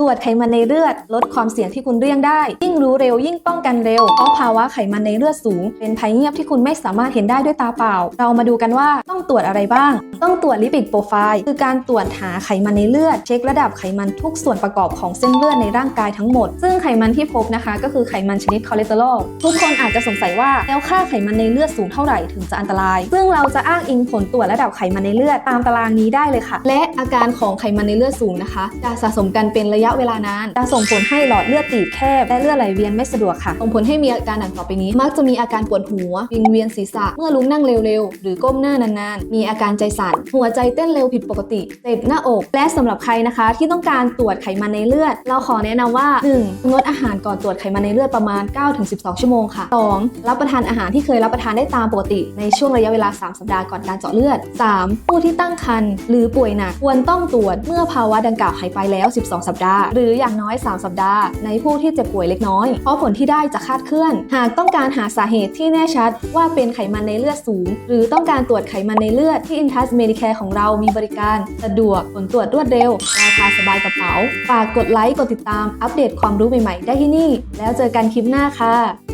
ตรวจไขมันในเลือด ลดความเสี่ยงที่คุณเลี่ยงได้ ยิ่งรู้เร็วยิ่งป้องกันเร็ว เพราะภาวะไขมันในเลือดสูง เป็นภัยเงียบที่คุณไม่สามารถเห็นได้ด้วยตาเปล่า เรามาดูกันว่าต้องตรวจอะไรบ้าง ต้องตรวจลิปิดโปรไฟล์คือการตรวจหาไขมันในเลือด เช็คระดับไขมันทุกส่วนประกอบของเส้นเลือดในร่างกายทั้งหมด ซึ่งไขมันที่พบนะคะ ก็คือไขมันชนิดคอเลสเตอรอลทุกคนอาจจะสงสัยว่าแล้วค่าไขมันในเลือดสูงเท่าไหร่ถึงจะอันตราย ซึ่งเราจะอ้างอิงผลตรวจระดับไขมันในเลือดตามตารางนี้ได้เลยค่ะ และอาการของไขมันในเลือดสูงนะคะจะสะสมกันเป็นระยะเวลานานจะส่งผลให้หลอดเลือดตีบแคบ และเลือดไหลเวียนไม่สะดวกค่ะ ส่งผลให้มีอาการดังต่อไปนี้ มักจะมีอาการปวดหัววิงเวียนศีรษะ เมื่อลุกนั่งเร็วๆ หรือก้มหน้านานๆ มีอาการใจสั่น หัวใจเต้นเร็วผิดปกติ เจ็บหน้าอก และสำหรับใครนะคะ ที่ต้องการตรวจไขมันในเลือด เราขอแนะนำว่า 1. งดอาหารก่อนตรวจไขมันในเลือดประมาณ 9-12 ชั่วโมงค่ะ 2. รับประทานอาหารที่เคยรับประทานได้ตามปกติ ในช่วงระยะเวลา 3 สัปดาห์ก่อนการเจาะเลือด 3. ผู้ที่ตั้งครรภ์หรือป่วยหนักควรต้องตรวจเมื่อภาวะดังกล่าวหายไปแล้ว 12 สัปดาหห์ หรืออย่างน้อย 3 สัปดาห์ ในผู้ที่เจ็บป่วยเล็กน้อย เพราะผลที่ได้จะคาดเคลื่อน หากต้องการหาสาเหตุที่แน่ชัด ว่าเป็นไขมันในเลือดสูง หรือต้องการตรวจไขมันในเลือดที่ Intas Medicare ของเรามีบริการ สะดวกผลตรวจรวดเร็ว ราคาสบายกระเป๋า ฝากกดไลค์กดติดตามอัปเดตความรู้ใหม่ๆ ได้ที่นี่ แล้วเจอกันคลิปหน้าค่ะ